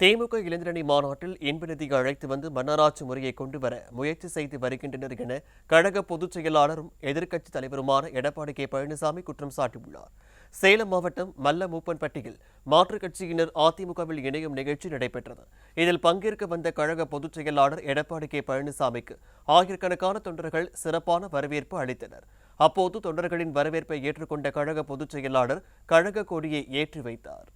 திமுக இளைஞரணி மாநாட்டில் இன்பநிதி அழைத்து வந்து மன்னராட்சி முறையை கொண்டு வர முயற்சி செய்து வருகின்றனர் என கழக பொதுச் செயலாளரும் எதிர்க்கட்சித் தலைவருமான எடப்பாடி கே. பழனிசாமி குற்றம் சாட்டியுள்ளார். சேலம் மாவட்டம் மல்ல மூப்பன்பட்டியில் மாற்றுக் கட்சியினர் அதிமுகவில் இணையும் நிகழ்ச்சி நடைபெற்றது. இதில் பங்கேற்க வந்த கழக பொதுச் செயலாளர் எடப்பாடி கே. பழனிசாமிக்கு ஆயிரக்கணக்கான தொண்டர்கள் சிறப்பான வரவேற்பு அளித்தனர். அப்போது தொண்டர்களின் வரவேற்பை ஏற்றுக்கொண்ட கழக பொதுச் செயலாளர் கழக கொடியை ஏற்றி வைத்தார்.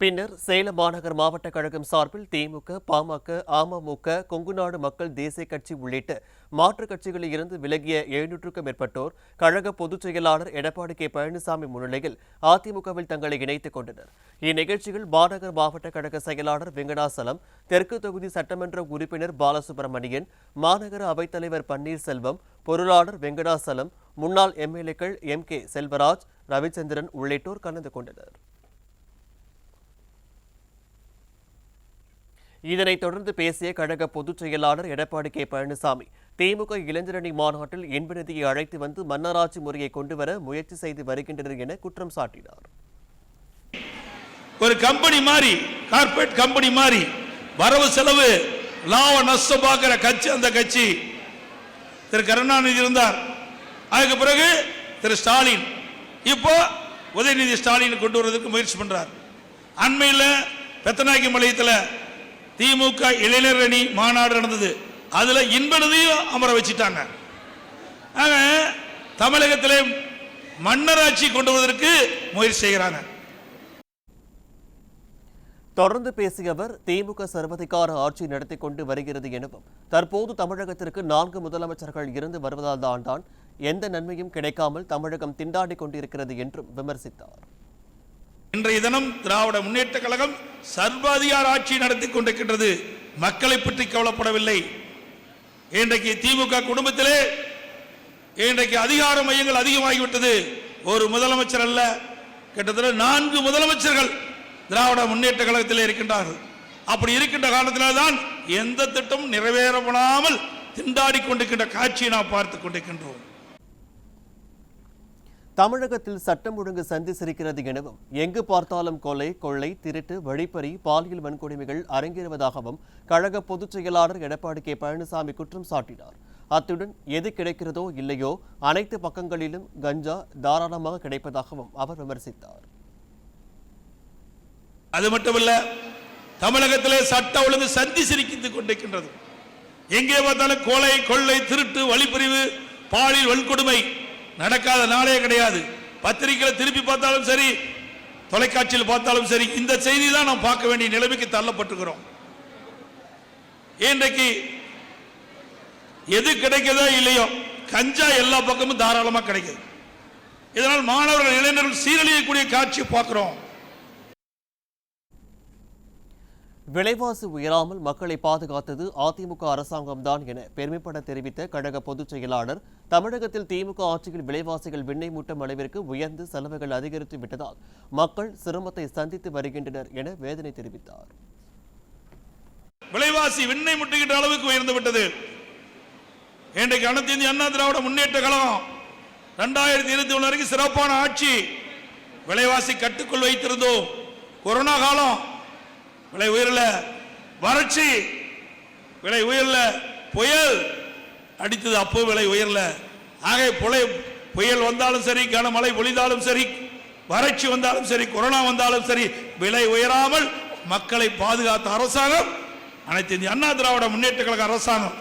பின்னர் சேலம் மாநகர் மாவட்ட கழகம் சார்பில் திமுக பாமக அமமுக கொங்குநாடு மக்கள் தேசிய கட்சி உள்ளிட்ட மாற்றுக் கட்சிகளில் இருந்து விலகிய எழுநூற்றுக்கும் மேற்பட்டோர் கழக பொதுச் செயலாளர் எடப்பாடி கே. பழனிசாமி முன்னிலையில் அதிமுகவில் தங்களை இணைத்துக் கொண்டனர். இந்நிகழ்ச்சியில் மாநகர் மாவட்ட கழக செயலாளர் வெங்கடாசலம் தெற்கு தொகுதி சட்டமன்ற உறுப்பினர் பாலசுப்ரமணியன் மாநகர அவைத்தலைவர் பன்னீர்செல்வம் பொருளாளர் வெங்கடாசலம் முன்னாள் எம்எல்ஏக்கள் எம் கே செல்வராஜ் ரவிச்சந்திரன் உள்ளிட்டோர் கலந்து கொண்டனர். இதனைத் தொடர்ந்து பேசிய கழக பொதுச் செயலாளர் எடப்பாடி கே பழனிசாமி திமுக இளைஞரணி மாநாட்டில் இன்ப அழைத்து வந்து மன்னராட்சி முறையை கொண்டுவர முயற்சி செய்து வருகின்றனர் என குற்றம் சாட்டினார். ஒரு கம்பெனி மாதிரி கார்ப்பரேட் கம்பெனி மாதிரி வரவு செலவு லாப நஷ்டம் பார்க்கிற கட்சி அந்த கட்சி திரு கருணாநிதி இருந்தார். அதுக்கு பிறகு திரு ஸ்டாலின். இப்போ உதயநிதி ஸ்டாலின் கொண்டு வர்றதுக்கு முயற்சி பண்றார். அண்மையில் பெத்தநாயக்கி மலையத்தில் திமுக இளைஞர் அணி மாநாடு நடந்தது. அதுல இன்பனதையும் அமர வச்சிட்டாங்க. ஆக தமிழகத்திலே மன்னராட்சி கொண்டு வருவதற்கு முயற்சி செய்கிறாங்க. தொடர்ந்து பேசிய அவர் திமுக சர்வதிகார ஆட்சி நடத்தி கொண்டு வருகிறது எனவும் தற்போது தமிழகத்திற்கு நான்கு முதலமைச்சர்கள் இருந்து வருவதால் தான் தான் எந்த நன்மையும் கிடைக்காமல் தமிழகம் திண்டாடி கொண்டிருக்கிறது என்றும் விமர்சித்தார். இன்றைய தினம் திராவிட முன்னேற்ற கழகம் சர்வாதிகார ஆட்சி நடத்தி கொண்டிருக்கின்றது. மக்களை பற்றி கவலைப்படவில்லை. இன்றைக்கு திமுக குடும்பத்திலே இன்றைக்கு அதிகார மையங்கள் அதிகமாகிவிட்டது. ஒரு முதலமைச்சர் அல்ல கிட்டத்தட்ட நான்கு முதலமைச்சர்கள் திராவிட முன்னேற்ற கழகத்திலே இருக்கின்றார்கள். அப்படி இருக்கின்ற காரணத்தினால்தான் எந்த திட்டமும் நிறைவேறப்படாமல் திண்டாடி கொண்டிருக்கின்ற காட்சியை நாம் பார்த்து கொண்டிருக்கின்றோம். தமிழகத்தில் சட்டம் ஒழுங்கு சந்தி சிரிக்கிறது எனவும் எங்கு பார்த்தாலும் கொலை கொள்ளை திருட்டு வழிப்பறி பாலியல் வன்கொடுமைகள் அரங்கேறுவதாகவும் கழக பொதுச் செயலாளர் எடப்பாடி கே. பழனிசாமி குற்றம் சாட்டினார். அத்துடன் எது கிடைக்கிறதோ இல்லையோ அனைத்து பக்கங்களிலும் கஞ்சா தாராளமாக கிடைப்பதாகவும் அவர் விமர்சித்தார். அது மட்டுமல்ல தமிழகத்திலே சட்ட ஒழுங்கு சந்தி சிரிக்கித்துக் கொண்டிருக்கின்றது. எங்கே பார்த்தாலும் கொலை கொள்ளை திருட்டு வழிப்பிரிவு பாலியல் வன்கொடுமை நடக்காத நாளே கிடையாது. பத்திரிகையில் திருப்பி பார்த்தாலும் சரி தொலைக்காட்சியில் பார்த்தாலும் சரி இந்த செய்தி தான் நாம் பார்க்க வேண்டிய நிலைமைக்கு தள்ளப்பட்டுக்கிறோம் இன்றைக்கு எது கிடைக்குதோ இல்லையோ கஞ்சா எல்லா பக்கமும் தாராளமாக கிடைக்குது. இதனால் மாணவர்கள் இளைஞர்கள் சீரழியக்கூடிய காட்சியை பார்க்கிறோம். விலைவாசி உயராமல் மக்களை பாதுகாத்தது அதிமுக அரசாங்கம்தான் என பெருமைப்பட தெரிவித்த கழக பொதுச் செயலாளர் தமிழகத்தில் திமுக ஆட்சியில் விலைவாசிகள் விண்ணை மூட்டம் அளவிற்கு உயர்ந்து செலவுகள் அதிகரித்து விட்டதால் மக்கள் சிரமத்தை சந்தித்து வருகின்றனர் என வேதனை தெரிவித்தார். விலைவாசி விண்ணை முட்டுகின்ற அளவுக்கு உயர்ந்து விட்டது. இன்றைக்கு அனைத்து இந்திய அண்ணா திராவிட முன்னேற்ற கழகம் ரெண்டாயிரத்தி இருபத்தி ஒன்று வரைக்கும் சிறப்பான ஆட்சி விலைவாசி கட்டுக்குள் வைத்திருந்தோம். கொரோனா காலம் விலை உயரல வறட்சி விலை உயரல புயல் அடித்தது அப்போ விலை உயரல. ஆக புலை புயல் வந்தாலும் சரி கனமழை பொழிந்தாலும் சரி வறட்சி வந்தாலும் சரி கொரோனா வந்தாலும் சரி விலை உயராமல் மக்களை பாதுகாத்த அரசாங்கம் அனைத்து இந்திய அண்ணா திராவிட முன்னேற்ற கழக அரசாங்கம்